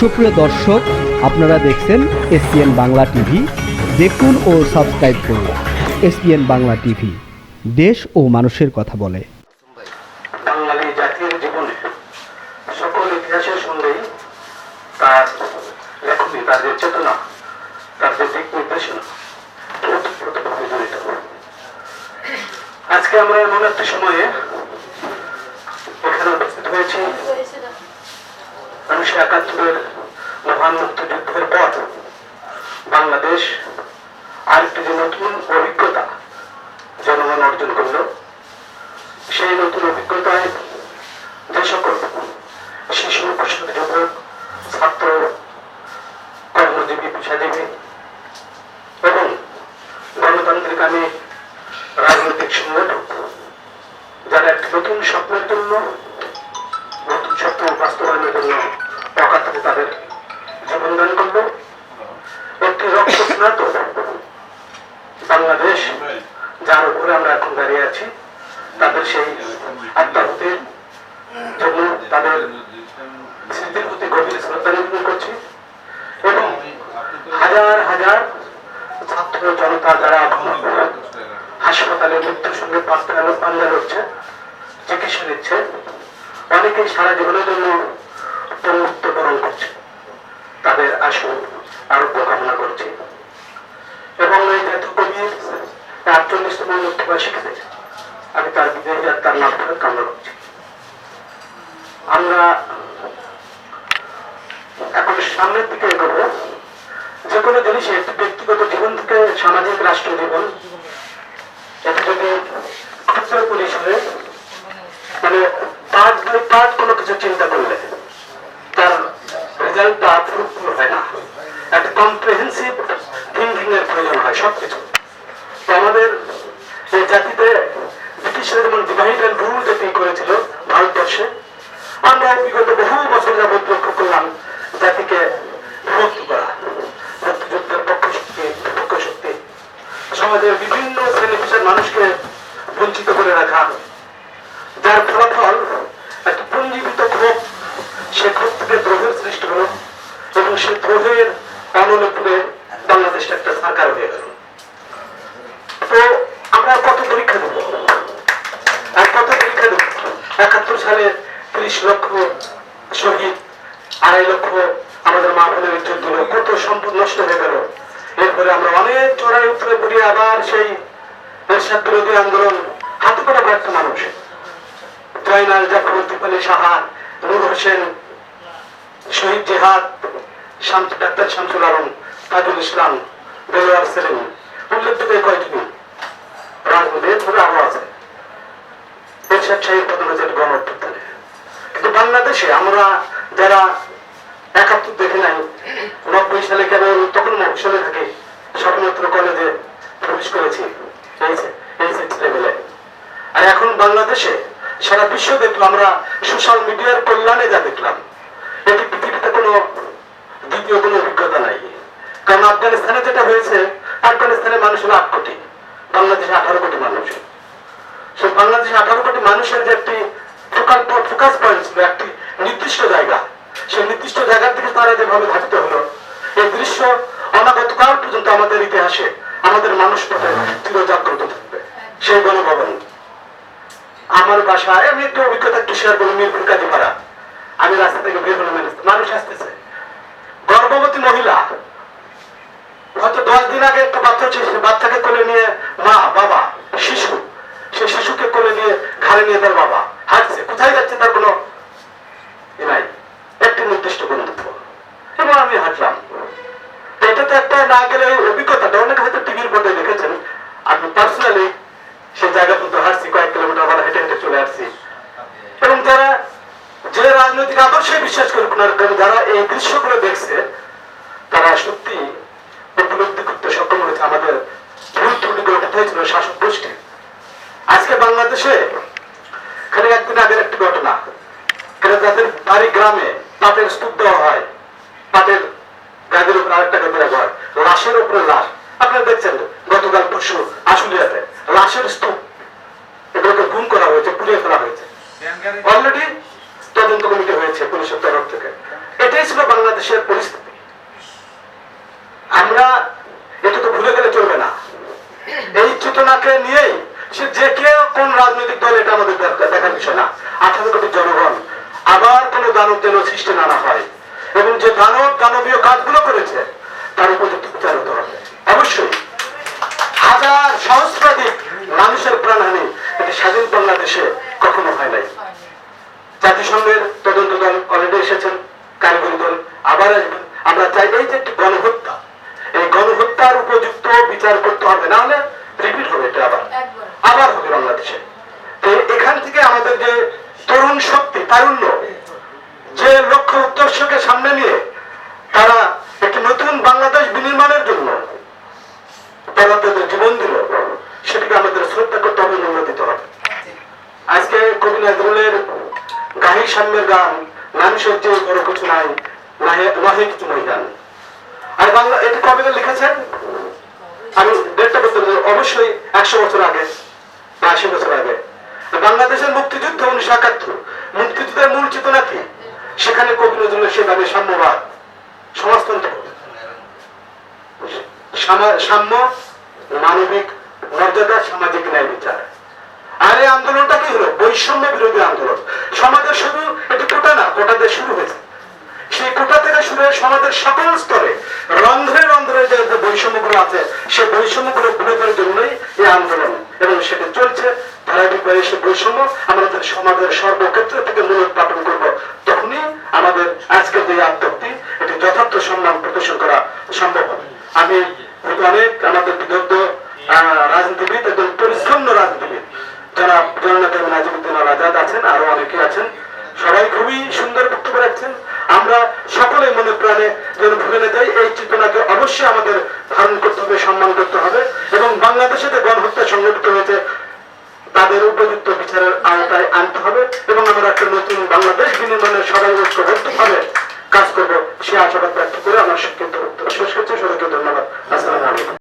সুপ্রিয় দর্শক, আপনারা দেখছেন এসপিএন বাংলা টিভি। দেখুন ও সাবস্ক্রাইব করুন এসপিএন বাংলা টিভি। দেশ ও মানুষের কথা বলে। আজকে আমরা এমন একটি সময়ে এখানে উপস্থিত হয়েছি। উনিশশো একাত্তরের মহান মুক্তিযুদ্ধের পর বাংলাদেশ আরেকটি যে নতুন অভিজ্ঞতা জনগণ অর্জন করল, সেই নতুন অভিজ্ঞতায় যে সকল শিশু, কিশোর, যুবক, ছাত্র, কর্মজীবী, পেশাজীবী এবং গণতান্ত্রিক আমি রাজনৈতিক সংগঠন যারা একটি নতুন স্বপ্নের জন্য বাংলাদেশ যার উপরে আমরা এখন দাঁড়িয়ে আছি, তাদের সেই আত্মাহুতির জন্য তাদের স্মৃতির প্রতি গভীর শ্রদ্ধা নিবেদন করছি। এবং হাজার হাজার ছাত্র জনতা যারা হাসপাতালে মৃত্যুর সঙ্গে পাঞ্জা লড়ছে চিকিৎসা নিচ্ছে, অনেকেই সারা জীবনের জন্য মৃত্যুবরণ করছে। তাদের আসু আরোগ্য কামনা করছি এবং এই জাতীয় কবির আটচল্লিশতম মুক্তিবার্ষিকীতে আমি তার বিদায় যাত্রার মাধ্যমে কামনা করছি। আমরা এখন সামনের দিকে এগোবো। যে কোনো জিনিসে ব্যক্তিগত জীবন থেকে সামাজিক রাষ্ট্র জীবন এটা যদি ক্ষুদ্র পরিসরে মানে পাঁচ বাই পাঁচ কোনো কিছু চিন্তা করলে তার রেজাল্টটা ফ্রুটফুল হয় না। একটা কম্প্রিহেন্সিভ থিঙ্কিং এর প্রয়োজন হয়, সবকিছু তো আমাদের এই জাতিতে রুল যেটি করেছিল ভারতবর্ষে। আমরা বিগত বহু বছর যাবৎ লক্ষ্য করলাম জাতিকে বিভক্ত করা মুক্তিযুদ্ধের পক্ষ শক্তি পক্ষ শক্তি, সমাজের বিভিন্ন শ্রেণি পেশার মানুষকে বঞ্চিত করে রাখা। যার ফলাফল একটা পুঞ্জীবিত ক্ষোভ, সে ক্ষোভ থেকে দ্রোহের সৃষ্টি হলো এবং সে দ্রোহের আনলে পুরে বাংলাদেশ একটা সরকার হয়ে গেল। তো আমরা কত পরীক্ষা দেবো আর কত পরীক্ষা দেবো একাত্তর সালে ত্রিশ লক্ষ শহীদ, আড়াই লক্ষ আমাদের মা বোনের ইজ্জত দিল কত সম্পদ নষ্ট হয়ে গেল। এরপরে আমরা অনেক চড়াই উত্তরে পড়ি আবার সেই এরশাদ বিরোধী আন্দোলন হাতে করা একটা মানুষ। জয়নাল জাফর দীপালি সাহা, নূর হোসেন, শহীদ জেহাদ ডাক্তার শামসুল আলম, তাজুল ইসলাম, বেলোয়ার সেলিম, উল্লেখযোগ্য কয়েকটি রাজনীতি ধরে আরও আছে। কিন্তু বাংলাদেশে আমরা যারা একাত্তর দেখে নাই, নব্বই সালে কেন তখন মফসলে থাকে স্বপ্নত্র কলেজে প্রবেশ করেছি। আর এখন বাংলাদেশে সারা বিশ্ব দেখল, আমরা সোশ্যাল মিডিয়ার কল্যাণে যা দেখলাম এটি পৃথিবীতে কোনো দ্বিতীয় কোনো অভিজ্ঞতা নাই। কারণ আফগানিস্তানে যেটা হয়েছে আফগানিস্তানে মানুষ হলো আট কোটি, বাংলাদেশে আঠারো কোটি মানুষ। বাংলাদেশে আঠারো কোটি মানুষের যে একটি ফোকাল ফোকাস পয়েন্ট ছিল একটি নির্দিষ্ট জায়গা, সেই নির্দিষ্ট জায়গার দিকে তারা যেভাবে ধাবিত হলো, এই দৃশ্য অনাগত কাল পর্যন্ত আমাদের ইতিহাসে, আমাদের মানুষ পথে চির জাগ্রত থাকবে, সেই গণভবন। আমার বাসায়, আমি একটু অভিজ্ঞতা একটু শেয়ার করব, মিরপুর কাজীপাড়া আমি রাস্তা থেকে বের হলাম মানুষ আসতেছে। গর্ভবতী মহিলা হয়তো দশ দিন আগে একটা বাচ্চা বাচ্চাকে কোলে নিয়ে মা বাবা শিশু সে শিশুকে কোলে নিয়ে ঘাড়ে নিয়ে তার বাবা। হাঁটছে, কোথায় যাচ্ছে তার কোনো নাই। একটি নির্দিষ্ট গন্তব্য এবং আমি হাঁটলাম। এটা তো একটা না গেলে অভিজ্ঞতাটা অনেকে হয়তো টিভির পর্দায় দেখেছেন। আমি পার্সোনালি সে জায়গা পর্যন্ত হাঁটছি, কয়েক কিলোমিটার আবার হেঁটে হেঁটে চলে আসছি। এবং যারা, যে রাজনৈতিক আদর্শে বিশ্বাস করুক না যারা এই দৃশ্যগুলো দেখছে, তারা সত্যি উপলব্ধি করতে সক্ষম হয়েছে। আমাদের ভুল ত্রুটিগুলো কোথায় ছিল, শাসক গোষ্ঠী। আজকে বাংলাদেশে কয়েকদিন আগের একটি ঘটনা। যাদের বাড়ি গ্রামে স্তূপ দেওয়া হয়। উপর আরেকটা হয়। লাশের উপরে লাশ। আপনারা দেখছেন গতকাল পরশু লাশের স্তূপ এগুলোকে গুম করা হয়েছে, পুড়িয়ে ফেলা হয়েছে। অলরেডি তদন্ত কমিটি হয়েছে পুলিশের তরফ থেকে। এটাই ছিল বাংলাদেশের পরিস্থিতি। আমরা এটা তো ভুলে গেলে চলবে না। এই চেতনাকে নিয়েই যে কে কোন রাজনৈতিক দল, এটা আমাদের দেখার বিষয় না। আঠারো কোটি জনগণ। আবার কোন দানব যেন সৃষ্টি না হয়। এবং যে দানব দানবীয় কাজগুলো করেছে, তার উপযুক্ত বিচার হতে হবে। অবশ্যই। হাজার সহস্রাধিক মানুষের প্রাণহানি এটি স্বাধীন বাংলাদেশে কখনো হয় নাই। জাতিসংঘের তদন্ত দল অলরেডি এসেছেন, কারিগরি দল আবার আসবেন। আমরা চাই এই যে একটি গণহত্যা, এই গণহত্যার উপযুক্ত বিচার করতে হবে। না হলে রিপিট হবে এটা আবার। আবার হবে বাংলাদেশে। তো এখান থেকে আমাদের যে তরুণ শক্তি তারুণ্য যে লক্ষ্য উদ্দেশ্যকে সামনে নিয়ে তারা একটি নতুন বাংলাদেশ বিনির্মাণের জন্য তারা তাদের জীবন দিল সেটিকে আমাদের শ্রদ্ধা করতে হবে মূল্য দিতে হবে। আজকে কবি নজরুলের গাহি সাম্যের গান মানুষের যে বড় কিছু নাই নাহে- কিছু নাই গান আর বাংলা এটি কবে লিখেছেন? আমি ডেটটা বলতে অবশ্যই একশো বছর আগে বা আশি বছর আগে, বাংলাদেশের মুক্তিযুদ্ধ উনিশশো একাত্তর, মুক্তিযুদ্ধের মূল চেতনা কি সেখানে কবি নজরুলের সে গানে সাম্যবাদ, সমাজতন্ত্র সাম্য, মানবিক মর্যাদা, সামাজিক ন্যায় বিচার। আর এই আন্দোলনটা কি হলো? বৈষম্য বিরোধী আন্দোলন। সমাজের শুধু এটি কোটা না কোটা দিয়ে শুরু হয়েছে। সেই থেকে শুরু সমাজের সকল স্তরে রন্ধ্রে রন্ধ্রে যে বৈষম্যগুলো আছে সেই বৈষম্যগুলো ফেলার জন্যই এই আন্দোলন। এবং সেটা চলছে সেই বৈষম্য আমাদের সমাজের সর্বক্ষেত্র থেকে করব তখনই আমাদের আজকের যে আত্মক্তি, এটি যথার্থ সম্মান প্রদর্শন করা সম্ভব হবে। আমি অনেক আমাদের বিদগ্ধ রাজনীতিবিদ একজন পরিচ্ছন্ন রাজনীতিবিদ। যারা জননেতা নাজিমুদ্দিন আল আজাদ আছেন, আরও অনেকে আছেন। মেনে দেয়, এই চেতনাকে অবশ্যই আমাদের ধারণ করতে হবে, সম্মান করতে হবে এবং বাংলাদেশে যে গণহত্যা সংঘটিত হয়েছে, তাদের উপযুক্ত বিচারের আওতায় আনতে হবে এবং আমরা একটা নতুন বাংলাদেশ বিনির্মাণের সবাই ঐক্যবদ্ধভাবে কাজ করব। সে আশাবাদ ব্যক্ত করে আমার সিদ্ধান্ত শেষ করছে। সবাইকে ধন্যবাদ। আসসালাম আলাইকুম।